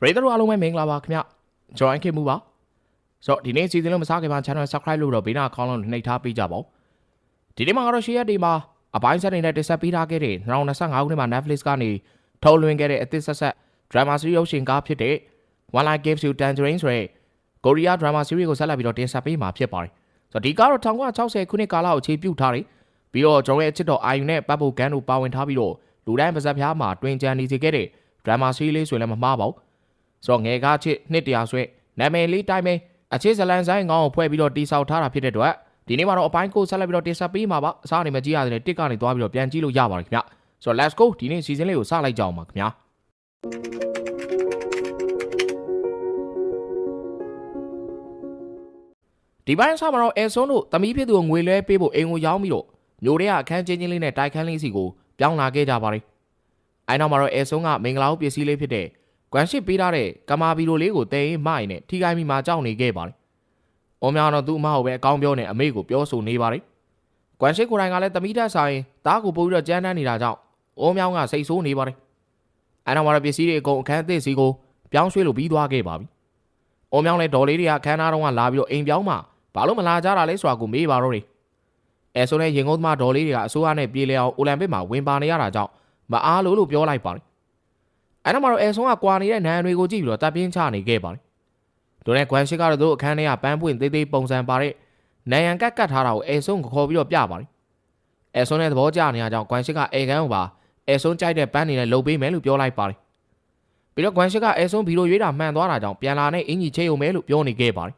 ပရိသတ်တို့အားလုံးပဲမင်္ဂလာပါခင်ဗျကျွန်တော်ခင်မှုပါဆိုတော့ဒီနေ့စီစဉ်လို့မစားခင်မှာ channel subscribe လုပ်တော့ဘေးနာအကောင့်လုံးနှိပ်ထားပေးကြပါဦးဒီနေ့မှာကတော့ share တွေမှာအပိုင်းဆက်နေတဲ့တက်ဆက်ပေးထားခဲ့တဲ့2025ခုနှစ်မှာ Netflix ကနေထုတ်လွှင့်ခဲ့တဲ့အသစ်ဆက်ဆက် drama series ရုပ်ရှင်ကားဖြစ်တဲ့ One Life Gives You Tangerine ဆိုတဲ့ကိုရီးယား drama series ကိုဆက်လက်ပြီးတော့တင်ဆက်ပေးမှာဖြစ်ပါတယ်ဆိုတော့ဒီကားတော့1960ခုနှစ်ကာလကိုအခြေပြုထားတယ်ပြီးတော့ကျွန်တော်ရဲ့အချစ်တော်အာယူနဲ့ပတ်ဖို့ကန်တို့ပါဝင်ထားပြီးတော့လူတိုင်းပါဇက်ဖျားမှာတွင်ကြံနေစေခဲ့တဲ့ drama series လေးဆိုရင်လည်းမမှားပါဘူး ဆိုတော့ငယ်ကားချစ်နှစ်တရာဆွဲနာမည်လေးတိုင်းပဲအချစ်ဇလန်ဆိုင်ငောင်းကိုဖွဲ့ပြီးတော့တိဆောက်ထားတာဖြစ်တဲ့အတွက်ဒီနေ့မှာတော့အပိုင်းကိုဆက်လက်ပြီးတော့တင်ဆက်ပေးမှာပါအစားအနေမကြည့်ရတဲ့တစ်ကနေသွားပြီးတော့ပြန်ကြည့်လို့ရပါတယ်ခင်ဗျဆိုတော့ let's go ဒီနေ့ season လေးကိုစလိုက်ကြအောင်ပါခင်ဗျာဒီပိုင်းဆောင်မှာတော့အဲဆွန်းတို့တမီးဖြစ်သူကိုငွေလဲပေးဖို့အိမ်ကိုရောက်ပြီးတော့မျိုးတွေကအခန်းချင်းချင်းလေးနဲ့တိုက်ခန်းလေးစီကိုပြောင်းလာခဲ့ကြပါတယ်အဲနောက်မှာတော့အဲဆွန်းကမင်္ဂလာဦးပစ္စည်းလေးဖြစ်တဲ့ ကွမ်ရှစ်ပေးထားတဲ့ကမာဘီလိုလေးကိုတဲရင်မိုက်နဲ့ထိခိုင်းပြီးမှကြောက်နေခဲ့ပါတယ်။အော်မြောင်တော့သူ့အမဟုတ်ပဲအကောင်းပြောနေအမေကိုပြောဆိုနေပါတယ်။ကွမ်ရှစ်ကိုယ်တိုင်ကလည်းတမိတက်ဆိုင်တားကိုပို့ပြီးတော့ကြမ်းတမ်းနေတာကြောင့်အော်မြောင်ကစိတ်ဆိုးနေပါတယ်။အဲနောက်မှာတော့ပစ္စည်းတွေအကုန်အခန်းအသစ်စီကိုပြောင်းရွှေ့လို့ပြီးသွားခဲ့ပါပြီ။အော်မြောင်လည်းဒေါ်လေးတွေကအခန်းသားတော့ကလာပြီးတော့အိမ်ပြောင်းမှဘာလို့မလာကြတာလဲဆိုတာကိုမေးပါတော့တယ်။အဲဆိုနဲ့ရင်ကုန်းသမားဒေါ်လေးတွေကအစိုးရနဲ့ပြေလည်အောင်အိုလံပစ်မှာဝင်ပါနေရတာကြောင့်မအားလို့လို့ပြောလိုက်ပါတယ်။ အဲနောက်မှာတော့အဲဆုံးကကွာနေတဲ့နန်းတွေကိုကြည့်ပြီးတော့တပ်ပြင်းချနေခဲ့ပါတယ်။ဒိုနဲ့ကွမ်ရှစ်ကတော့သူ့အခန်းထဲကပန်းပွင့်သေးသေးပုံစံပါတဲ့နန်ရန်ကတ်ကတ်ထားတာကိုအဲဆုံးခေါ်ပြီးတော့ပြပါတယ်။အဲဆုံးနဲ့သဘောကျနေရကြောင်းကွမ်ရှစ်ကအဲကန်းကိုပါအဲဆုံးကြိုက်တဲ့ပန်းနေနဲ့လှုပ်ပေးမယ်လို့ပြောလိုက်ပါတယ်။ပြီးတော့ကွမ်ရှစ်ကအဲဆုံးဗီလိုရွေးတာမှန်သွားတာကြောင့်ပြန်လာနဲ့အင်ကြီးချေုံမယ်လို့ပြောနေခဲ့ပါတယ်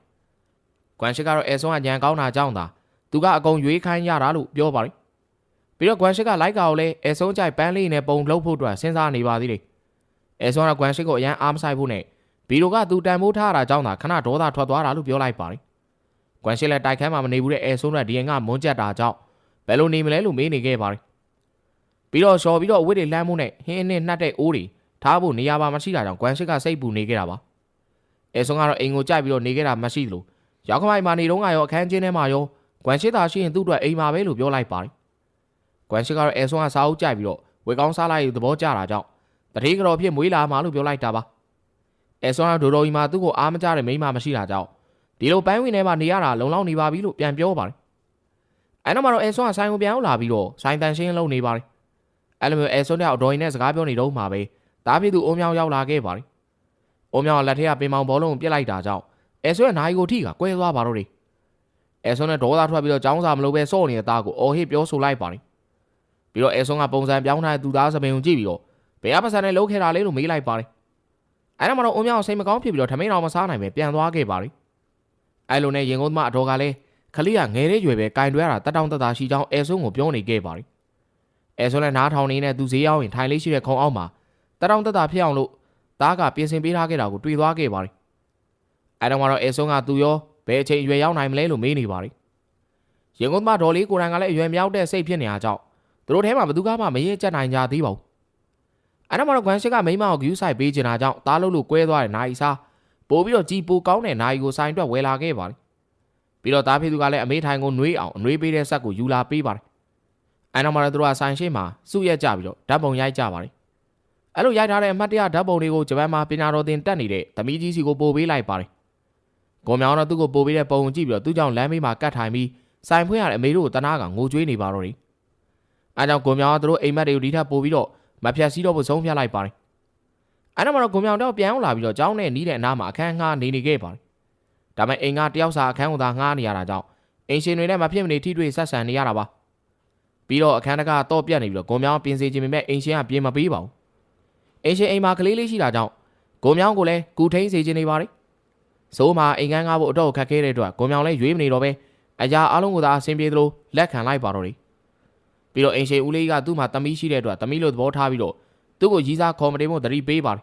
။ကွမ်ရှစ်ကတော့အဲဆုံးကညံကောင်းတာကြောင့်သာသူကအကုန်ရွေးခိုင်းရတာလို့ပြောပါတယ်။ပြီးတော့ကွမ်ရှစ်ကလိုက်ကာကိုလည်းအဲဆုံးကြိုက်ပန်းလေးနဲ့ပုံလှုပ်ဖို့အတွက်စဉ်းစားနေပါသေးတယ်။ အဲဆုံးကကွမ်ရှစ်ကိုအရန်အားမဆိုင်ဖို့နဲ့ဘီလိုကသူတန်ဖိုးထားတာကြောင့်သာခဏဒေါသထွက်သွားတာလို့ပြောလိုက်ပါတယ်။ကွမ်ရှစ်လည်းတိုက်ခန်းမှာမနေဘူးတဲ့အဲဆုံးကဒီရင်ကမွန်းကျက်တာကြောင့်ဘယ်လိုနေမလဲလို့မေးနေခဲ့ပါတယ်။ပြီးတော့ရှော်ပြီးတော့အဝတ်တွေလမ်းမှုနဲ့ဟင်းအနှစ်နှက်တဲ့အိုးတွေထားဖို့နေရာပါမရှိတာကြောင့်ကွမ်ရှစ်ကစိတ်ပူနေခဲ့တာပါ။အဲဆုံးကတော့အိမ်ကိုကြိုက်ပြီးတော့နေခဲ့တာမရှိသလိုရောက်ခမိုင်မှာနေတော့ကရောအခန်းချင်းထဲမှာရောကွမ်ရှစ်သာရှိရင်သူ့အတွက်အိမ်မှာပဲလို့ပြောလိုက်ပါတယ်။ကွမ်ရှစ်ကတော့အဲဆုံးကစားအုပ်ကြိုက်ပြီးတော့ဝေကောင်းစားလိုက်သဘောကျတာကြောင့် တတိကတော်ဖြစ်မွေးလာမှလို့ပြောလိုက်တာပါ။အဲဆုံးကဒိုဒိုကြီးမှာသူ့ကိုအားမကျတဲ့မိန်းမမရှိတာကြောင့်ဒီလိုပန်းဝင်ထဲမှာနေရတာလုံလောက်နေပါပြီလို့ပြန်ပြောပါတယ်။အဲနောက်မှာတော့အဲဆုံးကဆိုင်ကိုပြန်ရောက်လာပြီးတော့ဆိုင်တန်ရှင်းလုပ်နေပါတယ်။အဲလိုမျိုးအဲဆုံးတဲ့အတော်ရင်နဲ့စကားပြောနေတော့မှပဲတားဖြစ်သူအုံမြောင်ရောက်လာခဲ့ပါတယ်။အုံမြောင်ကလက်ထက်ကပင်မောင်ဘောလုံးကိုပြစ်လိုက်တာကြောင့်အဲဆွဲနိုင်ကိုထိကကွဲသွားပါတော့တယ်။အဲဆွနဲ့ဒေါသထွက်ပြီးတော့ចောင်းစာမလို့ပဲစော့နေတဲ့သားကိုအော်ဟစ်ပြောဆိုလိုက်ပါတယ်။ပြီးတော့အဲဆွကပုံစံပြောင်းထားတဲ့သူသားစပင်ကိုကြည့်ပြီးတော့ ဘယ်အပစံနဲ့လှုပ်ခဲ့တာလဲလို့မေးလိုက်ပါတယ်။အဲဒါမှတော့အုံမြောင်စိတ်မကောင်းဖြစ်ပြီးတော့ထမင်းတော်မစားနိုင်ပဲပြန်သွားခဲ့ပါတယ်။အဲလိုနဲ့ရင်ကုန်းသမားအတော်ကလည်းခလေးကငယ်တဲ့ရွယ်ပဲကင်တွဲတာတက်တောင့်တက်တာရှိကြောင်းအဲဆွကိုပြောနေခဲ့ပါတယ်။အဲဆွလည်းနားထောင်နေတဲ့သူဈေးရောက်ရင်ထိုင်လေးရှိတဲ့ခုံအောက်မှာတက်တောင့်တက်တာဖြစ်အောင်လို့သားကပြင်ဆင်ပေးထားခဲ့တာကိုတွေ့သွားခဲ့ပါတယ်အဲတော့မှတော့အဲဆုံးကသူရောဘယ်အချိန်အရွယ်ရောက်နိုင်မလဲလို့မေးနေပါလိမ့်ရင်ကုန်သမားဒေါ်လေးကိုယ်တိုင်ကလည်းအရွယ်မြောက်တဲ့စိတ်ဖြစ်နေတာကြောင့်သူတို့ထဲမှာဘယ်သူကမှမရဲကြက်နိုင်ကြသေးပါဘူး အဲတော့မှတော့ကွမ်ရှစ်ကမိမကိုဂယူးဆိုင်ပေးချင်တာကြောင့်တားလို့လို့ကွဲသွားတဲ့နိုင်စားပို့ပြီးတော့ကြီးပိုကောင်းတဲ့နိုင်ကိုဆိုင်အတွက်ဝယ်လာခဲ့ပါလိမ့်ပြီးတော့တားဖေသူကလည်းအမေးထိုင်ကိုနှွေးအောင်အနှွေးပေးတဲ့ဆက်ကိုယူလာပေးပါတယ်အဲတော့မှတော့သူတို့ကဆိုင်ရှိမှာစုရက်ကြပြီးတော့ဓာတ်ပုံရိုက်ကြပါလိမ့်အဲ့လိုရိုက်ထားတဲ့အမှတ်တရဓာတ်ပုံတွေကိုဂျပန်မှာပညာတော်သင်တက်နေတဲ့သမီးကြီးစီကိုပို့ပေးလိုက်ပါတယ်ကိုမြောင်တော့သူ့ကိုပို့ပေးတဲ့ပုံကိုကြည့်ပြီးတော့သူ့ကြောင့်လမ်းမေးမှာကတ်ထိုင်ပြီးဆိုင်ဖွင့်ရတဲ့အမေတို့ကိုတနာကငိုကြွေးနေပါတော့တယ်။အဲကြောင့်ကိုမြောင်ကသူတို့အိမ်မက်တွေကိုဒီထက်ပို့ပြီးတော့ မဖြတ်စည်းတော့ဖို့ဆုံးဖြတ်လိုက်ပါတယ်။အဲနောက်မှာတော့ကိုမြောင်တော့ပြန်အောင်လာပြီးတော့ကျောင်းနဲ့နီးတဲ့အနားမှာအခန်းငှားနေနေခဲ့ပါတယ်။ဒါပေမဲ့အိမ်ကတယောက်စာအခန်းကိုသာငှားနေရတာကြောင့်အိမ်ရှင်တွေနဲ့မဖြစ်မနေထိတွေ့ဆက်ဆံနေရတာပါ။ပြီးတော့အခန်းတကတော့ပြတ်နေပြီးတော့ကိုမြောင်ပြင်စေခြင်းပေမဲ့အိမ်ရှင်ကပြင်မပေးပါဘူး။အိမ်ရှင်အိမ်မှာကလေးလေးရှိတာကြောင့်ကိုမြောင်ကိုလည်းကူထိန်စေခြင်းနေပါတယ်ဆိုးမှာအိမ်ကန်းကားဖို့အတော့ခက်ခဲတဲ့အတွက်ကိုမြောင်လဲရွေးမနေတော့ပဲအရာအလုံးကိုသာအဆင်ပြေသလိုလက်ခံလိုက်ပါတော့တယ် ပြီးတော့အိမ်ရှိဦးလေးကသူ့မှာတမီးရှိတဲ့အတွက်တမီးလို့သဘောထားပြီးတော့သူ့ကိုရီးစားခေါ်မတင်ဖို့တတိပေးပါတယ်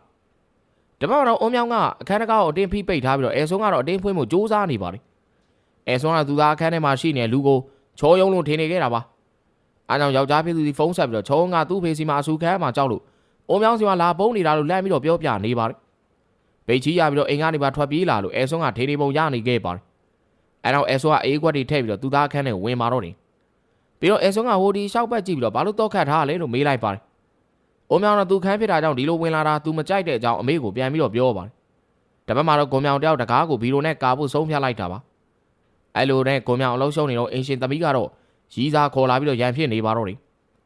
တပတ်တော့အုံမြောင်ကအခန်းတကားကိုအတင်းဖိပိတ်ထားပြီးတော့အဲဆုံးကတော့အတင်းဖွင့်ဖို့ကြိုးစားနေပါတယ်အဲဆုံးကသူသားအခန်းထဲမှာရှိနေတဲ့လူကိုချောယုံလို့ထင်နေခဲ့တာပါအားကြောင့်ယောက်ျားဖြစ်သူဒီဖုန်းဆက်ပြီးတော့ချောကသူ့ဖေးစီမှာအဆူခံမှာကြောက်လို့အုံမြောင်စီမှာလာပုံးနေတာလို့လန့်ပြီးတော့ပြောပြနေပါတယ်ဗိတ်ချီရပြီးတော့အိမ်ကနေပါထွက်ပြေးလာလို့အဲဆွန်းကဒေဒီပုံရနေခဲ့ပါတယ်အဲတော့အဲဆွန်းကအေးခွက်တွေထည့်ပြီးတော့သူသားအခန်းထဲဝင်มาတော့တယ် ပြီးတော့အဲဆွန်းကဟိုဒီရှောက်ပတ်ကြည့်ပြီးတော့ဘာလို့တော့ခတ်ထားလဲလို့မေးလိုက်ပါတယ်။အိုးမြောင်ကသူခန်းဖြစ်တာကြောင့်ဒီလိုဝင်လာတာသူမကြိုက်တဲ့အကြောင်းအမေကိုပြန်ပြီးတော့ပြောပါတယ်။တပတ်မှာတော့ကွန်မြောင်တယောက်တကားကိုဘီလိုနဲ့ကာဖို့ဆုံးဖြတ်လိုက်တာပါ။အဲလိုနဲ့ကွန်မြောင်အလုံးရှုံနေတော့အင်ရှင်သမီးကတော့ရီးစားခေါ်လာပြီးတော့ရန်ဖြစ်နေပါတော့တယ်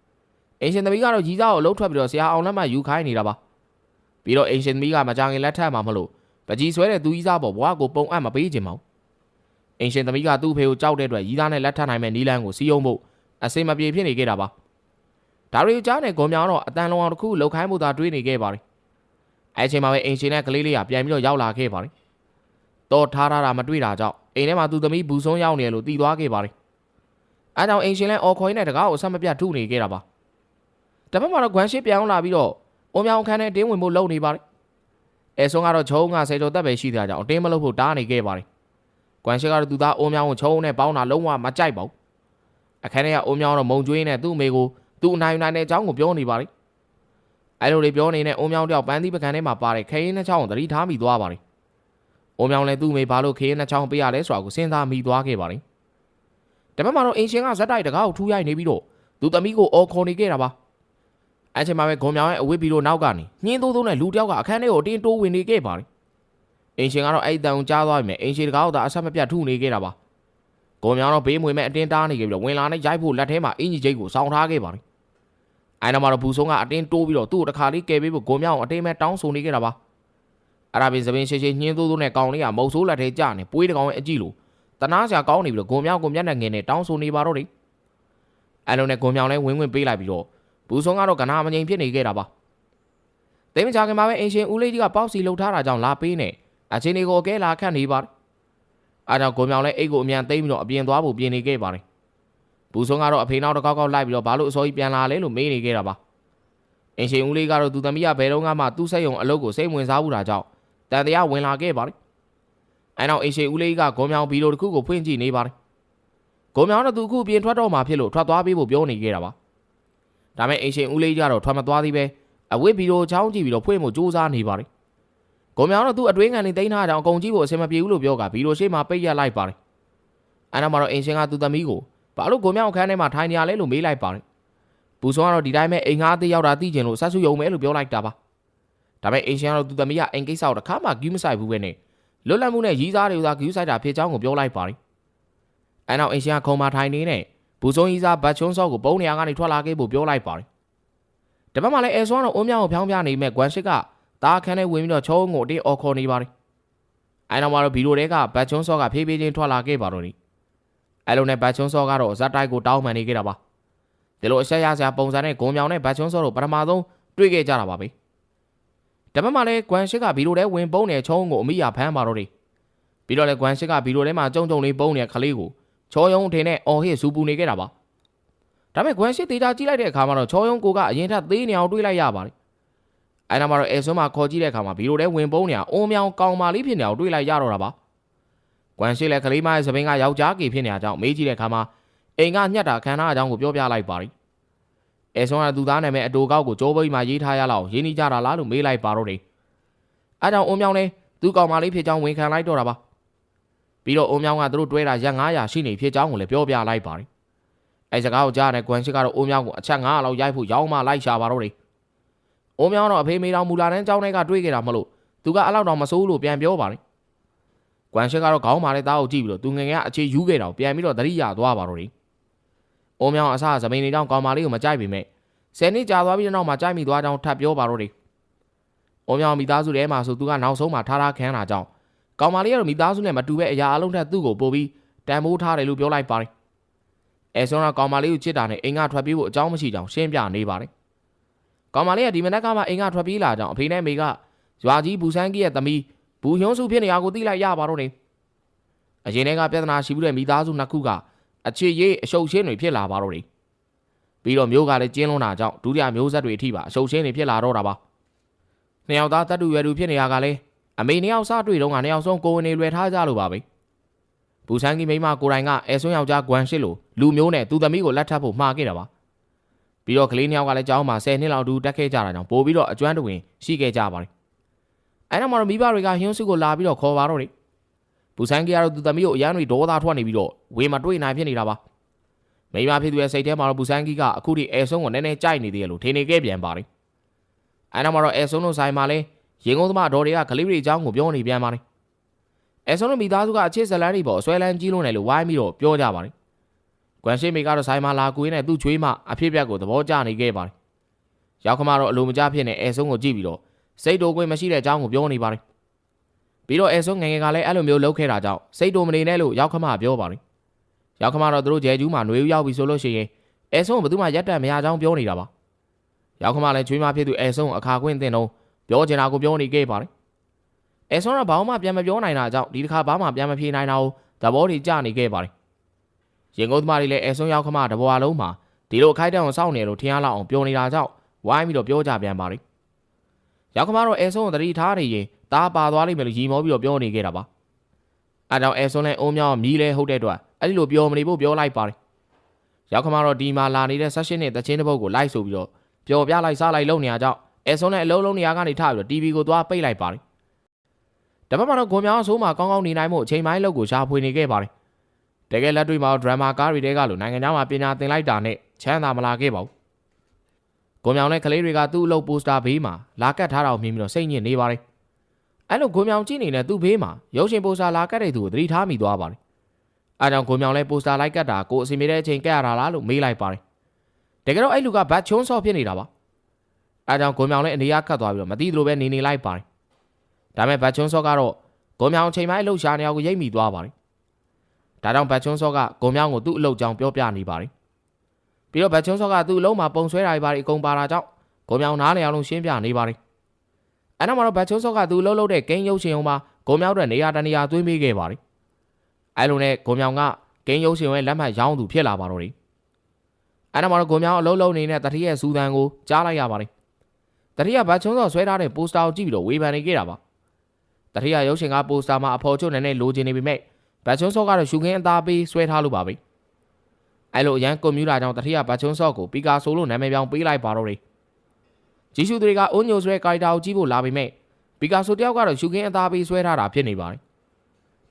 ။အင်ရှင်သမီးကတော့ရီးစားကိုအလုံးထွက်ပြီးတော့ဆရာအောင်လက်မှယူခိုင်းနေတာပါ။ပြီးတော့အင်ရှင်သမီးကမကြခင်လက်ထပ်မှာမလို့ပကြီးဆွဲတဲ့သူကြီးစားပေါ်ဘွားကိုပုံအပ်မပေးချင်ပါဘူး။အင်ရှင်သမီးကသူ့ဖေကိုကြောက်တဲ့အတွက်ရီးသားနဲ့လက်ထပ်နိုင်မဲ့နီလန်းကိုစီးအောင်ဖို့ အစင်မပြေဖြစ်နေခဲ့တာပါ။ဒါရီကြားနဲ့ဂွန်မြောင်တော့အတန်လုံးအောင်တစ်ခုလှုပ်ခိုင်းမှုသာတွေးနေခဲ့ပါတယ်။အဲချိန်မှာပဲအင်ရှင်နဲ့ကလေးလေးကပြန်ပြီးတော့ရောက်လာခဲ့ပါတယ်။တော့ထားထားတာမတွေ့တာကြောင့်အိမ်ထဲမှာသူ့သမီးဘူးဆုံးရောက်နေတယ်လို့တီးသွားခဲ့ပါတယ်။အဲကြောင့်အင်ရှင်လည်းအော်ခေါ်ရင်းနဲ့တကားကိုဆက်မပြတ်ထုနေခဲ့တာပါ။တပတ်မှာတော့ဂွမ်ရှိပြောင်းလာပြီးတော့အုံမြောင်ခန်းနဲ့တင်းဝင်ဖို့လုပ်နေပါတယ်။အဲဆုံးကတော့ချုံးကဆယ်ကျော်တက်ပဲရှိတဲ့ကြောင့်အတင်းမလုပ်ဖို့တားနေခဲ့ပါတယ်။ဂွမ်ရှိကတော့သူသားအုံမြောင်ကိုချုံးနဲ့ပေါင်းတာလုံးဝမကြိုက်ပါဘူး။ အခန်းထဲကအုံမြောင်တော့မုံကျွေးနဲ့သူ့အမေကိုသူ့အနိုင်နိုင်တဲ့အကြောင်းကိုပြောနေပါတယ်။အဲလိုတွေပြောနေတဲ့အုံမြောင်တယောက်ပန်းသီးပကံထဲမှာပါတဲ့ခရင်နှချောင်းကိုသတိထားမိသွားပါတယ်။အုံမြောင်လည်းသူ့အမေဘာလို့ခရင်နှချောင်းပေးရလဲဆိုတာကိုစဉ်းစားမိသွားခဲ့ပါတယ်။တပတ်မှာတော့အင်ရှင်ကဇက်တိုက်တကားကိုထူးရိုက်နေပြီးတော့သူသမီးကိုအော်ခေါ်နေခဲ့တာပါ။အဲချိန်မှာပဲဂွန်မြောင်ရဲ့အဝိပီတို့နောက်ကနေညင်းသိုးသိုးနဲ့လူတယောက်ကအခန်းထဲကိုအတင်းတိုးဝင်နေခဲ့ပါတယ်။အင်ရှင်ကတော့အဲ့တန်ကိုကြားသွားပြီမဲ့အင်ရှင်တကားကိုသာအဆက်မပြတ်ထုနေခဲ့တာပါ။ ဂွန်မြောင်တော့ဘေးမွေမဲ့အတင်းတားနေခဲ့ပြီးတော့ဝင်လာနဲ့ရိုက်ဖို့လက်ထဲမှာအင်ကြီးချိတ်ကိုစောင်းထားခဲ့ပါတယ်။အဲနောက်မှာတော့ဘူဆုံးကအတင်းတိုးပြီးတော့သူ့ကိုတခါလေးကယ်ပေးဖို့ဂွန်မြောင်အတင်းမဲ့တောင်းဆိုနေခဲ့တာပါ။အဲ့ဒါပင်သပင်းရှိရှိညင်းသိုးသိုးနဲ့ကောင်လေးကမုတ်ဆိုးလက်ထဲကျနေပွေးတကောင်ရဲ့အကြည့်လို့တနာစရာကောင်းနေပြီးတော့ဂွန်မြောင်ကိုမျက်နှာငယ်နဲ့တောင်းဆိုနေပါတော့တယ်။အဲလိုနဲ့ဂွန်မြောင်လည်းဝင်းဝင်းပေးလိုက်ပြီးတော့ဘူဆုံးကတော့ကနာမငိမ်ဖြစ်နေခဲ့တာပါ။တိမ်မချခင်မှာပဲအင်ရှင်ဦးလေးကြီးကပေါက်စီလှုပ်ထားတာကြောင့်လာပေးနေအချင်းတွေကိုအကဲလာခတ်နေပါတယ်။ အားကြောင့်ဂွန်မြောင်လည်းအိတ်ကိုအမြန်သိမ်းပြီးတော့အပြင်သွားဖို့ပြင်နေခဲ့ပါတယ်။ဘူဆုံးကတော့အဖေနောက်တစ်ကောက်ကောက်လိုက်ပြီးတော့ဘာလို့အစောကြီးပြန်လာလဲလို့မေးနေခဲ့တာပါ။အင်ရှင်ဦးလေးကတော့သူသမီးကဘယ်တော့မှသူ့ဆက်ယုံအလုပ်ကိုစိတ်ဝင်စားဘူးတာကြောင့်တန်တရားဝင်လာခဲ့ပါတယ်။အဲနောက်အင်ရှင်ဦးလေးကဂွန်မြောင်ဗီလိုတစ်ခုကိုဖွင့်ကြည့်နေပါတယ်။ဂွန်မြောင်ကသူအခုပြင်ထွက်တော့မှဖြစ်လို့ထွက်သွားပေးဖို့ပြောနေခဲ့တာပါ။ဒါမဲ့အင်ရှင်ဦးလေးကတော့ထွက်မသွားသေးပဲအဝိဗီလိုချောင်းကြည့်ပြီးတော့ဖွင့်ဖို့ကြိုးစားနေပါတယ်။ ဂွန်မြောင်တော့သူ့အတွင်းခံနေတိန်းထားအောင်အကုန်ကြည့်ဖို့အဆင်မပြေဘူးလို့ပြောကဗီလိုရှိမှပိတ်ရက်လိုက်ပါတယ်။အဲနောက်မှာတော့အင်ရှင်ကသူ့သမီးကိုဘာလို့ဂွန်မြောင်အခန်းထဲမှာထိုင်နေရလဲလို့မေးလိုက်ပါတယ်။ဘူဆောင်ကတော့ဒီတိုင်းပဲအိမ်ငါးသေးရောက်တာသိကျင်လို့ဆက်စုယုံမယ်လို့ပြောလိုက်တာပါ။ဒါပေမဲ့အင်ရှင်ကတော့သူ့သမီးကအိမ်ကိစ္စကိုတစ်ခါမှဂူးမဆိုင်ဘူးပဲနဲ့လွတ်လပ်မှုနဲ့ရီးစားတွေကဂူးဆိုင်တာဖြစ်ကြောင်းကိုပြောလိုက်ပါတယ်။အဲနောက်အင်ရှင်ကခုံမထိုင်နေနဲ့ဘူဆောင်ရီးစားဘတ်ချုံးစော့ကိုပုံနေရာကနေထွက်လာခဲ့ဖို့ပြောလိုက်ပါတယ်။တပတ်မှလည်းအဲဆွမ်းတော့အုံးမြောင်ကိုဖြောင်းပြနေမဲ့ဂွမ်ရှစ်က တားခန်းထဲဝင်ပြီးတော့ချုံးကိုအတင်းအော်ခေါ်နေပါတယ်။အဲနောက်မှာတော့ဗီလိုတဲကဘတ်ချုံးစော့ကဖြည်းဖြည်းချင်းထွက်လာခဲ့ပါတော့တယ်။အဲလိုနဲ့ဘတ်ချုံးစော့ကတော့ဇက်တိုက်ကိုတောင်းပန်နေခဲ့တာပါ။ဒီလိုအဆက်ရစရာပုံစံနဲ့ဂုံမြောင်နဲ့ဘတ်ချုံးစော့တို့ပထမဆုံးတွေ့ခဲ့ကြတာပါပဲ။တပတ်မှလည်းဂွမ်ရှစ်ကဗီလိုတဲဝင်ပုံးနေချုံးကိုအမိယာဖမ်းပါတော့တယ်။ပြီးတော့လည်းဂွမ်ရှစ်ကဗီလိုထဲမှာကြုံကြုံလေးပုံးနေတဲ့ခလေးကိုချောယုံထင်နဲ့အော်ဟစ်စူပူနေခဲ့တာပါ။ဒါပေမဲ့ဂွမ်ရှစ်ဒေတာကြည့်လိုက်တဲ့အခါမှာတော့ချောယုံကိုကအရင်ထက်သေးနေအောင်တွေးလိုက်ရပါတယ်။ အဲနောက်မှာတော့အဲဆွမ်းမှာခေါ်ကြည့်တဲ့အခါမှာဗီလိုထဲဝင်ပုံးနေတာအုံမြောင်ကောင်မာလေးဖြစ်နေအောင်တွေးလိုက်ရတော့တာပါ။ဂွမ်ရှစ်လည်းခလေးမရဲ့သပင်းကယောက်ျားကေဖြစ်နေတာကြောင့်မေးကြည့်တဲ့အခါမှာအိမ်ကညှက်တာခံထားအကြောင်းကိုပြောပြလိုက်ပါတယ်။အဲဆွမ်းကသူသားနာမည်အတူကောက်ကိုကြိုးပိတ်မှာရေးထားရလောက်ရင်းနှီးကြတာလားလို့မေးလိုက်ပါတော့တယ်။အဲကြောင့်အုံမြောင်လည်းသူကောင်မာလေးဖြစ်ကြောင်းဝန်ခံလိုက်တော့တာပါ။ပြီးတော့အုံမြောင်ကသူတို့တွဲတာရက်900ရှိနေဖြစ်ကြောင်းကိုလည်းပြောပြလိုက်ပါတယ်။အဲစကားကိုကြားတဲ့ဂွမ်ရှစ်ကတော့အုံမြောင်ကိုအချက်900လောက်ရိုက်ဖို့ရောင်းမှလိုက်ရှာပါတော့တယ်။ အုံမြောင်တော့အဖေမေတော်မူလာတဲ့ကြောင်းထဲကတွေးခဲ့တာမလို့သူကအဲ့လောက်တော့မစိုးလို့ပြန်ပြောပါတယ်။ဂွမ်ရှစ်ကတော့ခေါင်းမာတဲ့သားကိုကြည့်ပြီးတော့သူငငယ်ကအခြေယူခဲ့တော့ပြန်ပြီးတော့သတိရသွားပါတော့တယ်။အုံမြောင်အစားသမင်းနေကြောင်းကောင်မာလေးကိုမကြိုက်ပေမဲ့ဆယ်နှစ်ကြာသွားပြီးတဲ့နောက်မှာကြိုက်မိသွားကြောင်းထပ်ပြောပါတော့တယ်။အုံမြောင်မိသားစုထဲမှာဆိုသူကနောက်ဆုံးမှာထားထားခန်းတာကြောင့်ကောင်မာလေးကတော့မိသားစုနဲ့မတူပဲအရာအလုံးထက်သူ့ကိုပို့ပြီးတန်ဖိုးထားတယ်လို့ပြောလိုက်ပါတယ်။အဲဆိုတော့ကောင်မာလေးကိုချစ်တာနဲ့အိမ်ကထွက်ပြေးဖို့အကြောင်းမရှိကြောင်းရှင်းပြနေပါတယ်။ ကောင်မာလေးကဒီမနက်ကမှအိမ်ကထွက်ပြေးလာကြောင်းအဖေနဲ့မေကရွာကြီးဘူဆန်းကြီးရဲ့သမီးဘူညွန်းစုဖြစ်နေရကိုသိလိုက်ရပါတော့တယ်။အရင်ကပြဿနာရှိဘူးတဲ့မိသားစုနှစ်ခုကအခြေရေးအရှုပ်ရှင်းတွေဖြစ်လာပါတော့တယ်။ပြီးတော့မျိုးကလည်းကျင်းလွန်းတာကြောင့်ဒုတိယမျိုးဆက်တွေအထိပါအရှုပ်ရှင်းတွေဖြစ်လာတော့တာပါ။နှစ်ယောက်သားတတ်တူရွယ်တူဖြစ်နေရကလည်းအမေနှစ်ယောက်စားတွေ့တော့ကနှစ်ယောက်ဆုံးကိုဝင်နေလွယ်ထားကြလို့ပါပဲ။ဘူဆန်းကြီးမိမကိုတိုင်ကအဲဆွန်းယောက်ျားဂွမ်ရှစ်လိုလူမျိုးနဲ့သူသမီးကိုလက်ထပ်ဖို့မှားခဲ့တာပါ။ ပြီးတော့ကလေးနှစ်ယောက်ကလည်းကြောင်းမှာ10နှစ်လောက်တူတက်ခဲ့ကြတာကြောင့်ပို့ပြီးတော့အကျွမ်းတဝင်ရှိခဲ့ကြပါတယ်။အဲနောက်မှာတော့မိဘတွေကဟင်းစုကိုလာပြီးတော့ခေါ်ပါတော့တယ်။ဘူဆန်းကြီးကတော့သူသမီးကိုအရန်တွေဒေါသထွက်နေပြီးတော့ဝေမတွေ့နိုင်ဖြစ်နေတာပါ။မိမဖြစ်သူရဲ့စိတ်ထဲမှာတော့ဘူဆန်းကြီးကအခုထိအဲဆုံးကိုနည်းနည်းကြိုက်နေသေးတယ်လို့ထင်နေခဲ့ပြန်ပါတယ်။အဲနောက်မှာတော့အဲဆုံးတို့ဆိုင်မှာလဲရင်ကုန်သမားတော်တွေကကလေးတွေအကြောင်းကိုပြောနေပြန်ပါတယ်အဲဆုံးတို့မိသားစုကအချစ်ဇလန်းတွေပေါ်အစွဲလန်းကြီးလုံးတယ်လို့ဝိုင်းပြီးတော့ပြောကြပါတယ် ကွမ်ရှိမေကတော့ဆိုင်မှာလာကွေးနဲ့သူ့ချွေးမအဖြစ်ပြက်ကိုသဘောကျနေခဲ့ပါတယ်ရောက်ခမတော့အလိုမကျဖြစ်နေအဲဆုံးကိုကြည့်ပြီးတော့စိတ်တိုကွင်းမရှိတဲ့အကြောင်းကိုပြောနေပါတယ်ပြီးတော့အဲဆုံးငယ်ငယ်ကလည်းအဲ့လိုမျိုးလုပ်ခဲ့တာကြောင့်စိတ်တိုမနေနဲ့လို့ရောက်ခမပြောပါတယ်ရောက်ခမတော့သူတို့ဂျဲကျူးမှာຫນွေဦးရောက်ပြီဆိုလို့ရှိရင်အဲဆုံးကဘယ်သူမှရက်တံမရကြောင်းပြောနေတာပါရောက်ခမလည်းချွေးမဖြစ်သူအဲဆုံးကိုအခါခွင့်တင်တော့ပြောချင်တာကိုပြောနေခဲ့ပါတယ်အဲဆုံးကဘာမှပြန်မပြောနိုင်တာကြောင့်ဒီတစ်ခါဘာမှပြန်မဖြေနိုင်တာကိုသဘောတွေကျနေခဲ့ပါတယ် ရင်ကုန်သမားတွေလည်းအဲဆုံးရောက်ခမတဘွားလုံးမှာဒီလိုအခိုက်အတန့်ကိုစောင့်နေလို့ထင်ရလောက်အောင်ပြောနေတာကြောင့်ဝိုင်းပြီးတော့ပြောကြပြန်ပါတယ်ရောက်ခမတော့အဲဆုံးကိုတတိထားနေရင်တားပါသွားလိမ့်မယ်လို့ရီမောပြီးတော့ပြောနေခဲ့တာပါအဲကြောင့်အဲဆုံးလည်းအုံမြောင်းမြည်လဲဟုတ်တဲ့အတွက်အဲ့ဒီလိုပြောမနေဖို့ပြောလိုက်ပါတယ်ရောက်ခမတော့ဒီမှာလာနေတဲ့ဆက်ရှင်နဲ့တချင်းတစ်ပုတ်ကိုလိုက်ဆိုပြီးတော့ပျော်ပြလိုက်စားလိုက်လုံနေရကြောင့်အဲဆုံးနဲ့အလုံးလုံးနေရာကနေထပြီးတော့ TV ကိုသွားပိတ်လိုက်ပါတယ်တပတ်မှတော့ဂွန်မြောင်းအဆိုးမှာကောင်းကောင်းနေနိုင်မှုအချိန်ပိုင်းလောက်ကိုရှာဖွေနေခဲ့ပါတယ် တကယ်လက်တွေ့မှာဒရမာကားတွေတဲကလို့နိုင်ငံခြားမှာပညာသင်လိုက်တာနဲ့ချမ်းသာမလာခဲ့ပါဘူးဂွန်မြောင်းနဲ့ကလေးတွေကသူ့အလုပ်ပိုစတာဘေးမှာလာကတ်ထားတာကိုမြင်ပြီးတော့စိတ်ညစ်နေပါတယ်အဲ့လိုဂွန်မြောင်းကြည့်နေတဲ့သူ့ဘေးမှာရုပ်ရှင်ပိုစတာလာကတ်တဲ့သူကိုသတိထားမိသွားပါတယ်အားကြောင့်ဂွန်မြောင်းလဲပိုစတာလိုက်ကတ်တာကိုအစီအမေတဲ့အချိန်ကတ်ရတာလားလို့မေးလိုက်ပါတယ်တကယ်တော့အဲ့လူကဘတ်ချုံးဆော့ဖြစ်နေတာပါအားကြောင့်ဂွန်မြောင်းလဲအနေရခတ်သွားပြီးတော့မသိသလိုပဲနေနေလိုက်ပါတယ်ဒါပေမဲ့ဘတ်ချုံးဆော့ကတော့ဂွန်မြောင်းအချိန်ပိုင်းအလုပ်ရှာနေအောင်ကိုရိပ်မိသွားပါတယ် ဒါကြောင့်ဘတ်ချုံးဆော့ကဂွန်မြောင်းကိုသူ့အလုပ်ကြောင်းပြောပြနေပါတယ်ပြီးတော့ဘတ်ချုံးဆော့ကသူ့အလုံးမှာပုံဆွဲတာတွေပါတယ်အကုန်ပါတာကြောင့်ဂွန်မြောင်းနားလည်အောင်လို့ရှင်းပြနေပါတယ်အဲ့နောက်မှာတော့ဘတ်ချုံးဆော့ကသူ့အလုပ်လုပ်တဲ့ဂိမ်းရုပ်ရှင်အောင်မှာဂွန်မြောင်းအတွက်နေရာတနေရာသွင်းပေးခဲ့ပါတယ်အဲ့လိုနဲ့ဂွန်မြောင်းကဂိမ်းရုပ်ရှင်ရဲ့လက်မှတ်ရောင်းသူဖြစ်လာပါတော့တယ်အဲ့နောက်မှာတော့ဂွန်မြောင်းအလုပ်လုပ်နေတဲ့တတိယစူသန်ကိုကြားလိုက်ရပါတယ်တတိယဘတ်ချုံးဆော့ဆွဲထားတဲ့ပိုစတာကိုကြည့်ပြီးတော့ဝေဖန်နေခဲ့တာပါတတိယရုပ်ရှင်ကပိုစတာမှာအဖော်ချုပ်နေတဲ့လိုချင်နေပေမဲ့ ဘတ်ချုံးဆော့ကတော့ရှူခင်းအသားပေးဆွဲထားလို့ပါပဲအဲ့လိုအရန်ကွန်ပျူတာကြောင့်တတိယဘတ်ချုံးဆော့ကိုပီကာဆိုလို့နာမည်ပြောင်းပေးလိုက်ပါတော့တယ်ဂျီရှူတွေကအုံညိုဆွဲကာရီတာကိုကြည့်ဖို့လာပေမဲ့ပီကာဆိုတယောက်ကတော့ရှူခင်းအသားပေးဆွဲထားတာဖြစ်နေပါတယ်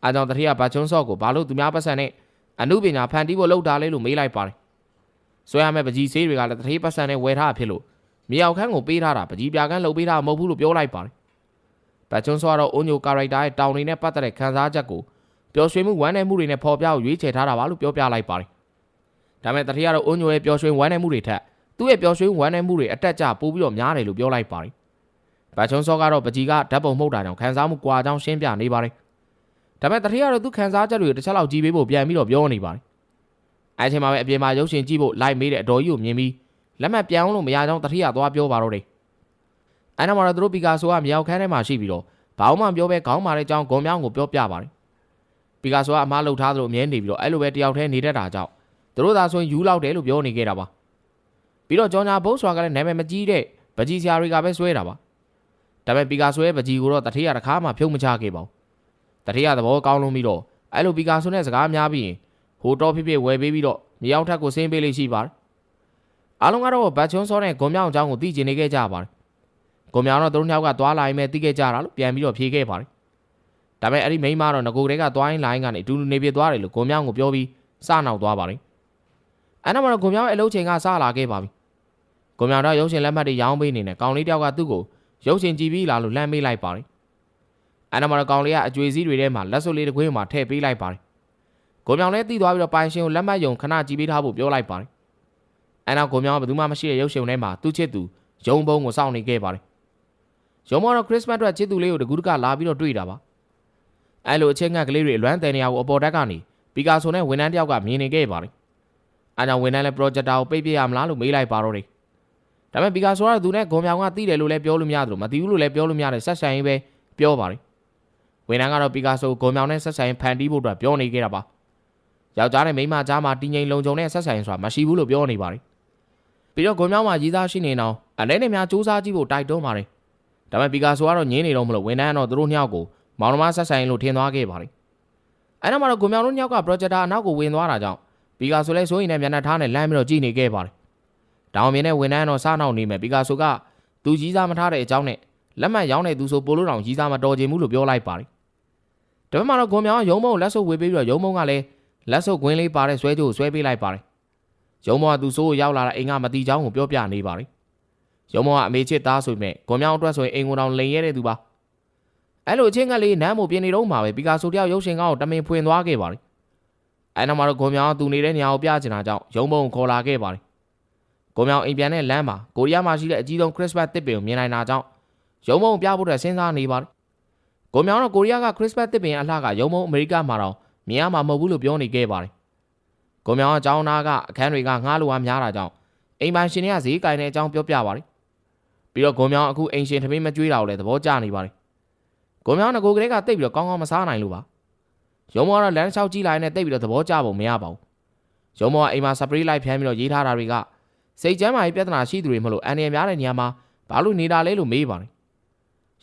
အားကြောင့်တတိယဘတ်ချုံးဆော့ကိုဘာလို့သူများပတ်စံနဲ့အမှုပညာဖန်တီးဖို့လှုပ်တာလဲလို့မေးလိုက်ပါတယ်ဆွဲရမယ့်ပကြီးဆေးတွေကလည်းတတိယပတ်စံနဲ့ဝယ်ထားဖြစ်လို့မြေအောင်ခန်းကိုပေးထားတာပကြီးပြာကန်းလှုပ်ပေးထားမဟုတ်ဘူးလို့ပြောလိုက်ပါတယ်ဘတ်ချုံးဆော့ကတော့အုံညိုကာရိုက်တာရဲ့တောင်နေနဲ့ပတ်သက်တဲ့ခန်းစားချက်ကို ပျော်ရွှင်မှုဝမ်းနည်းမှုတွေနဲ့ပေါ်ပြရွေးချယ်ထားတာပါလို့ပြောပြလိုက်ပါတယ်။ဒါပေမဲ့တတိယတော့အွန်ညိုရဲ့ပျော်ရွှင်ဝမ်းနည်းမှုတွေထက်သူ့ရဲ့ပျော်ရွှင်ဝမ်းနည်းမှုတွေအတက်ကြပိုပြီးတော့များတယ်လို့ပြောလိုက်ပါတယ်။ဗတ်ချုံစောကတော့ပကြီးကဓာတ်ပုံမှုတ်တာကြောင့်ခံစားမှုကွာကြောင်းရှင်းပြနေပါတယ်။ဒါပေမဲ့တတိယတော့သူခံစားချက်တွေကိုတစ်ချက်လောက်ကြည့်ပေးဖို့ပြန်ပြီးတော့ပြောနေပါတယ်။အဲအချိန်မှာပဲအပြင်မှာရုပ်ရှင်ကြည့်ဖို့လိုက်မေးတဲ့အတော်ကြီးကိုမြင်ပြီးလက်မှတ်ပြောင်းလို့မရကြောင်းတတိယသွားပြောပါတော့တယ်။အဲနောက်မှာတော့သူတို့ပီကာဆိုကမြောက်ခန်းထဲမှာရှိပြီးတော့ဘာမှမပြောဘဲခေါင်းမာတဲ့အကြောင်းဂုံမြောင်းကိုပြောပြပါတယ် ပီကာဆိုကအမားလှုပ်ထားသလိုအမြဲနေပြီးတော့အဲ့လိုပဲတယောက်တည်းနေတတ်တာကြောင့်သူတို့သာဆိုရင်ယူလောက်တယ်လို့ပြောနေခဲ့တာပါပြီးတော့ဂျော်ညာဘုတ်ဆွာကလည်းနာမည်မကြီးတဲ့ပကြီးဆရာတွေကပဲဆွဲတာပါဒါပေမဲ့ပီကာဆိုရဲ့ပကြီးကိုတော့တထေးရတစ်ခါမှဖြုတ်မချခဲ့ပါဘူးတထေးရသဘောကောင်းလုံးပြီးတော့အဲ့လိုပီကာဆိုနဲ့စကားများပြီးရင်ဟိုတော့ဖြစ်ဖြစ်ဝယ်ပေးပြီးတော့မြေအောင်ထက်ကိုဆင်းပေးလိမ့်ရှိပါတယ်အားလုံးကတော့ဘတ်ချွန်းစောနဲ့ဂုံမြောင်အကြောင်းကိုသိကျင်နေခဲ့ကြပါတယ်ဂုံမြောင်တော့သူတို့ညောက်ကသွားလာရင်ပဲသိခဲ့ကြတာလို့ပြန်ပြီးတော့ဖြေခဲ့ပါတယ် ဒါပေမဲ့အဲ့ဒီမိန်းမတော့ငကိုတဲကသွားရင်လိုင်းကနေအတူတူနေပြသွားတယ်လို့ကိုမြောင်းကိုပြောပြီးစနောက်သွားပါတယ်အဲ့နောက်မှာတော့ကိုမြောင်းရဲ့အလုပ်ချိန်ကစလာခဲ့ပါပြီကိုမြောင်းတော့ရုပ်ရှင်လက်မှတ်တွေရောင်းပေးနေတယ်ကောင်လေးတယောက်ကသူ့ကိုရုပ်ရှင်ကြည့်ပြီးလာလို့လှမ်းပေးလိုက်ပါတယ်အဲ့နောက်မှာတော့ကောင်လေးကအကျွေစည်းတွေထဲမှာလက်စွပ်လေးတစ်ခွင်းမှာထည့်ပေးလိုက်ပါတယ်ကိုမြောင်းလည်းတီးသွားပြီးတော့ပိုင်ရှင်ကိုလက်မှတ်ယုံခဏကြည့်ပေးထားဖို့ပြောလိုက်ပါတယ်အဲ့နောက်ကိုမြောင်းကဘယ်သူမှမရှိတဲ့ရုပ်ရှင်ထဲမှာသူ့ချစ်သူရုံပုံးကိုစောင့်နေခဲ့ပါတယ်ရုံမော်တော့ခရစ်စမတ်အတွက်ချစ်သူလေးကိုတကူတကလာပြီးတော့တွေ့တာပါ အဲလိုအချက်ငတ်ကလေးတွေလွမ်းတယ်နေရကိုအပေါ်တက်ကနေပီကာဆိုနဲ့ဝန်ထမ်းတယောက်ကမြင်နေခဲ့ပါတယ်။အဲကြောင့်ဝန်ထမ်းလည်း projector ကိုပိတ်ပြရမလားလို့မေးလိုက်ပါတော့တယ်။ဒါပေမဲ့ပီကာဆိုကသူနဲ့ဂုံမြောင်ကသိတယ်လို့လည်းပြောလို့မရသလိုမသိဘူးလို့လည်းပြောလို့မရတဲ့ဆက်ဆံရေးပဲပြောပါတယ်။ဝန်ထမ်းကတော့ပီကာဆိုဂုံမြောင်နဲ့ဆက်ဆံရေးဖန်တီးဖို့အတွက်ပြောနေခဲ့တာပါ။ယောက်ျားနဲ့မိန်းမကြားမှာတင်းငိမ်လုံခြုံတဲ့ဆက်ဆံရေးဆိုတာမရှိဘူးလို့ပြောနေပါတယ်။ပြီးတော့ဂုံမြောင်မှာရည်သားရှိနေတော့အနေနဲ့များစူးစမ်းကြည့်ဖို့တိုက်တွန်းပါတယ်။ဒါပေမဲ့ပီကာဆိုကတော့ငင်းနေတော့မလို့ဝန်ထမ်းကတော့သူတို့နှစ်ယောက်ကို မောင်နှမဆက်ဆိုင်လို့ထင်သွားခဲ့ပါတယ်။အဲ့နောက်မှာတော့ဂုံမြောင်တို့ညောက်က projector အနောက်ကိုဝင်သွားတာကြောင့်ပီကာဆိုလဲဆိုရင်လည်းမျက်နှာထားနဲ့လမ်းပြီးတော့ကြည့်နေခဲ့ပါတယ်။တောင်မြင်တဲ့ဝန်ထမ်းတော့စားနောက်နေမယ်ပီကာဆိုကသူကြီးစားမထားတဲ့အကြောင်းနဲ့လက်မှတ်ရောင်းတဲ့သူဆိုပိုလို့တောင်ကြီးစားမတော်ချင်ဘူးလို့ပြောလိုက်ပါတယ်။ဒါပေမဲ့တော့ဂုံမြောင်ကရုံမုံလက်ဆုပ်ဝေပေးပြီးတော့ရုံမုံကလည်းလက်ဆုပ်ခွင်းလေးပါတဲ့ဆွဲကြိုးကိုဆွဲပေးလိုက်ပါတယ်။ရုံမုံကသူဆိုးကိုရောက်လာတာအိမ်ကမတီချောင်းကိုပြောပြနေပါတယ်။ရုံမောကအမေချစ်သားဆိုပေမဲ့ဂွန်မြောင်အတွက်ဆိုရင်အိမ်ကိုတောင်လိန်ရဲတဲ့သူပါ အဲ့လိုအချင်းကလေးနမ်းမို့ပြင်နေတော့မှာပဲပီကာဆိုတယောက်ရုပ်ရှင်ကောင်းကိုတမင်ဖွင့်သွားခဲ့ပါတယ်အဲ့နောက်မှာတော့ဂွန်မြောင်ကသူနေတဲ့နေရာကိုပြချင်တာကြောင့်ရုံပုံကိုခေါ်လာခဲ့ပါတယ်ဂွန်မြောင်အိမ်ပြန်တဲ့လမ်းမှာကိုရီးယားမှာရှိတဲ့အကြီးဆုံးခရစ်စမတ်တစ်ပင်ကိုမြင်နိုင်တာကြောင့်ရုံပုံကိုပြဖို့အတွက်စဉ်းစားနေပါတယ်ဂွန်မြောင်တော့ကိုရီးယားကခရစ်စမတ်တစ်ပင်အလှကရုံပုံအမေရိကမှာတော့မြင်ရမှာမဟုတ်ဘူးလို့ပြောနေခဲ့ပါတယ်ဂွန်မြောင်ကအကြောင်းသားကအခန်းတွေကငှားလိုအားများတာကြောင့်အိမ်ပိုင်ရှင်တွေကဈေးကင်တဲ့အကြောင်းပြောပြပါတယ်ပြီးတော့ဂွန်မြောင်အခုအိမ်ရှင်သမီးမကြွေးတာကိုလည်းသဘောကျနေပါတယ် ဂွန်မြောင်ကကိုကလေးကတိတ်ပြီးတော့ကောင်းကောင်းမစားနိုင်လို့ပါရုံမောကတော့လမ်းလျှောက်ကြည့်လိုက်နဲ့တိတ်ပြီးတော့သဘောကျပုံမရပါဘူးရုံမောကအိမ်မှာစပရေးလိုက်ဖျန်းပြီးတော့ရေးထားတာတွေကစိတ်ကျမ်းမာရေးပြဿနာရှိသူတွေမလို့အန်ရများတဲ့နေရာမှာဘာလို့နေတာလဲလို့မေးပါတယ်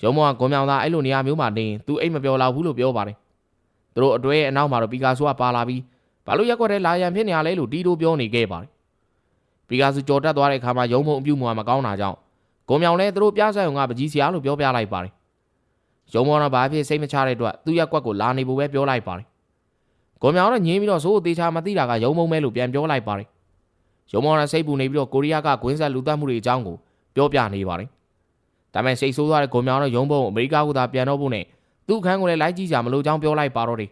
ရုံမောကဂွန်မြောင်သားအဲ့လိုနေရာမျိုးမှာနေရင် तू အိမ်မပြောတော့ဘူးလို့ပြောပါတယ်သူတို့အတွဲရဲ့အနောက်မှာတော့ပီကာဆိုကပါလာပြီးဘာလို့ရက်ွက်တဲ့လာရန်ဖြစ်နေရလဲလို့တီးတိုးပြောနေခဲ့ပါတယ်ပီကာဆိုကြော်တက်သွားတဲ့အခါမှာရုံမုံအပြုတ်မှမကောင်းတာကြောင့်ဂုံမြောင်လဲသူတို့ပြဆိုင်ုံကပကြီးစရာလို့ပြောပြလိုက်ပါတယ် ရုံမောတော့ဘာဖြစ်စိတ်မချတဲ့အတွက်သူ့ရက်ွက်ကိုလာနေဖို့ပဲပြောလိုက်ပါတယ်ဂုံမြောင်တော့ညင်းပြီးတော့စိုးသေးချာမသိတာကရုံမုံမဲလို့ပြန်ပြောလိုက်ပါတယ်ရုံမောတော့စိတ်ပူနေပြီးတော့ကိုရီးယားကဂွင်းဆက်လူတက်မှုတွေအကြောင်းကိုပြောပြနေပါတယ်ဒါပေမဲ့စိတ်ဆိုးသွားတဲ့ဂုံမြောင်တော့ရုံဘုံအမေရိကကသာပြန်တော့ဖို့နဲ့သူ့အခန်းကိုလည်းလိုက်ကြည့်ကြမလို့ကြောင်းပြောလိုက်ပါတော့တယ်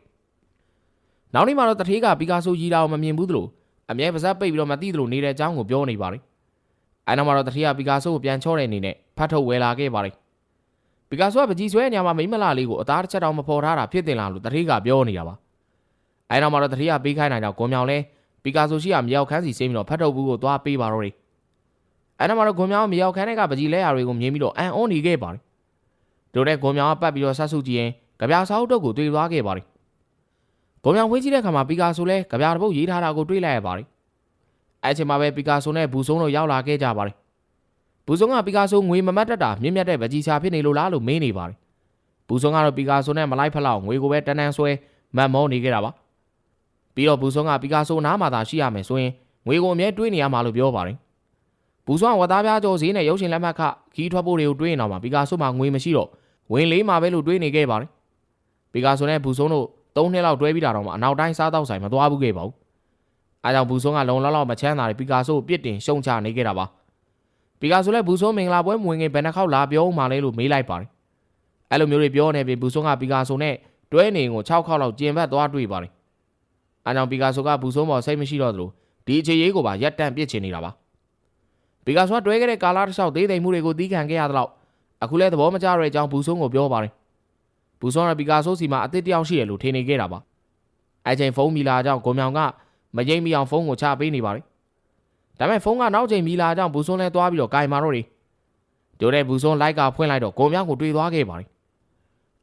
နောက်နေ့မှာတော့တထေးကပီကာဆိုကြီးတာကိုမမြင်ဘူးသလိုအမြဲပါဇက်ပိတ်ပြီးတော့မသိသလိုနေတဲ့အကြောင်းကိုပြောနေပါတယ်အဲနောက်မှာတော့တထေးကပီကာဆိုကိုပြန်ချော့တဲ့အနေနဲ့ဖတ်ထုတ်ဝယ်လာခဲ့ပါတယ် ပီကာဆိုကပကြီးဆွဲနေရာမှာမိမလာလေးကိုအသားတစ်ချက်တောင်မဖော်ထားတာဖြစ်တင်လာလို့တထေးကပြောနေတာပါအဲနောက်မှာတော့တထေးကပေးခိုင်းနိုင်တော့ကွန်မြောင်လဲပီကာဆိုရှိကမြောက်ခန်းစီစိမ့်ပြီးတော့ဖတ်ထုတ်ဘူးကိုသွားပေးပါတော့တယ်အဲနောက်မှာတော့ကွန်မြောင်မြောက်ခန်းထဲကပကြီးလဲရာတွေကိုမြင်ပြီးတော့အန်အွန်နေခဲ့ပါတယ်တို့နဲ့ကွန်မြောင်ကပတ်ပြီးတော့ဆက်စုကြည့်ရင်ကြပြာစာအုပ်တုပ်ကိုတွေ့သွားခဲ့ပါတယ်ဂုံမြောင်ဝေးကြည့်တဲ့အခါမှာပီကာဆိုလဲကြပြာတစ်ပုတ်ရေးထားတာကိုတွေ့လိုက်ရပါတယ်အဲအချိန်မှာပဲပီကာဆိုနဲ့ဘူဆုံတို့ရောက်လာခဲ့ကြပါတယ် ဘူဆုံကပီကာဆိုငွေမမတ်တက်တာမြင့်မြတ်တဲ့ဗကြီးချာဖြစ်နေလို့လားလို့မေးနေပါတယ်ဘူဆုံကတော့ပီကာဆိုနဲ့မလိုက်ဖက်လောက်ငွေကိုပဲတန်းတန်းဆွဲမတ်မောနေခဲ့တာပါပြီးတော့ဘူဆုံကပီကာဆိုနားမှာသာရှိရမယ်ဆိုရင်ငွေကိုအမြဲတွေးနေရမှာလို့ပြောပါတယ်ဘူဆုံကဝတ်သားပြားကျော်ဈေးနဲ့ရုပ်ရှင်လက်မှတ်ခခီးထွက်ဖို့တွေကိုတွေးနေတော့မှပီကာဆိုမှငွေမရှိတော့ဝင်လေးမှာပဲလို့တွေးနေခဲ့ပါတယ်ပီကာဆိုနဲ့ဘူဆုံတို့၃နှစ်လောက်တွဲပြီးတာတော့မှအနောက်တိုင်းစားတော့ဆိုင်မသွားဘူးခဲ့ပါဘူးအားကြောင့်ဘူဆုံးကလုံလောက်လောက်မချမ်းသာတဲ့ပီကာဆိုကိုပြစ်တင်ရှုံချနေခဲ့တာပါ ပီကာဆိုလည်းဘူဆုံးမင်္ဂလာပွဲမဝင်ခင်ဘယ်နှခေါက်လာပြောမှလဲလို့မေးလိုက်ပါတယ်အဲ့လိုမျိုးတွေပြောနေပြီဘူဆုံးကပီကာဆိုနဲ့တွဲနေကို6ခေါက်လောက်ကျင်ဘတ်သွားတွေ့ပါတယ်အားကြောင့်ပီကာဆိုကဘူဆုံးပေါ်စိတ်မရှိတော့သလိုဒီအခြေရေးကိုပါရက်တန့်ပြစ်ချင်နေတာပါပီကာဆိုကတွဲခဲ့တဲ့ကာလာတစ်လျှောက်သေးသိမ်မှုတွေကိုသီးခံခဲ့ရသလောက်အခုလဲသဘောမကျတဲ့အကြောင်းဘူဆုံးကိုပြောပါတယ်ဘူဆုံးရပီကာဆိုစီမှာအသစ်တယောက်ရှိတယ်လို့ထင်နေခဲ့တာပါအဲချိန်ဖုန်းမီလာကြောင့်ဂုံမြောင်ကမရိမ့်မီအောင်ဖုန်းကိုချပေးနေပါတယ် ဒါပေမဲ့ဖုန်းကနောက်ချိန်မီလာကြောင့်ဘူဆုံးလဲသွားပြီးတော့ကင်မာတော့တယ်တို့တဲ့ဘူဆုံးလိုက်ကဖွင့်လိုက်တော့ဂုံမြောင်ကိုတွေ့သွားခဲ့ပါတယ်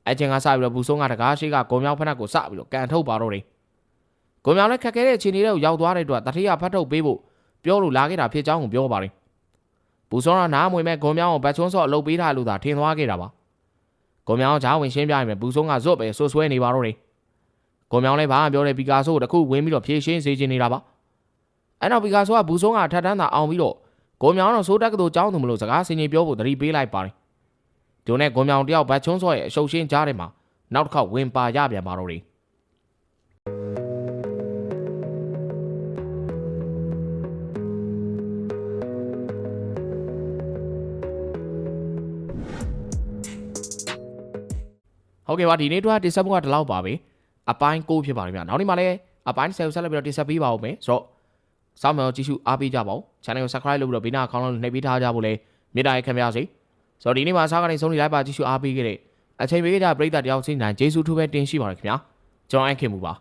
အဲချိန်ကစပြီးတော့ဘူဆုံးကတကားရှိကဂုံမြောင်ဖက်နှက်ကိုစပြီးတော့ကန်ထုတ်ပါတော့တယ်ဂုံမြောင်လည်းခက်ခဲတဲ့အခြေအနေတွေကိုရောက်သွားတဲ့အတွက်တတိယဖတ်ထုတ်ပေးဖို့ပြောလို့လာခဲ့တာဖြစ်ကြောင်းကိုပြောပါတယ်ဘူဆုံးကနားမွေမဲ့ဂုံမြောင်ကိုဘတ်ချွန်းစော့အလုပ်ပေးထားလို့သာထင်သွားခဲ့တာပါကိုမြောင်ဂျားဝင်ရှင်းပြရင်ဘူဆုံးကဇွတ်ပဲဆွဆွဲနေပါတော့တယ်ကိုမြောင်လည်းဘာမှပြောတဲ့ပီကာဆိုကိုတခုဝင်ပြီးတော့ဖြည့်ရှင်းစေချင်နေတာပါ အဲ့တော့ပီကာဆိုကဘူဆုံးကထပ်တန်းသာအောင်ပြီးတော့ကိုမြောင်တော့စိုးတက်ကတူကြောင်းသူမလို့စကားဆင်ခြင်ပြောဖို့တတိပေးလိုက်ပါတယ်ဒုနဲ့ကိုမြောင်တယောက်ဘတ်ချုံးစော့ရဲ့အရှုပ်ရှင်းကြားထဲမှာနောက်တစ်ခေါက်ဝင်ပါရပြန်ပါတော့တယ်ဟုတ်ကဲ့ပါဒီနေ့တော့တင်ဆက်မှုကဒီလောက်ပါပဲအပိုင်း6ဖြစ်ပါတယ်ဗျာနောက်နေ့မှလည်းအပိုင်း10ကိုဆက်လက်ပြီးတော့တင်ဆက်ပေးပါဦးမယ်ဆိုတော့ စောင့်မျှော်ကြည့်ရှုအားပေးကြပါဦး channel ကို subscribe လုပ်ပြီးတော့ဘေးနားအကောင့်လုံးနှိပ်ပေးထားကြဖို့လည်းမြစ်တာရက်ခံပါစေဆိုတော့ဒီနေ့မှာစားကနေဆုံးနေလိုက်ပါကြည့်ရှုအားပေးခဲ့တဲ့အချိန်ပေးကြတဲ့ပရိသတ်တယောက်ချင်းတိုင်းကျေးဇူးထူးပဲတင်ရှိပါတယ်ခင်ဗျာကျွန်တော်အိုက်ခင်မူပါ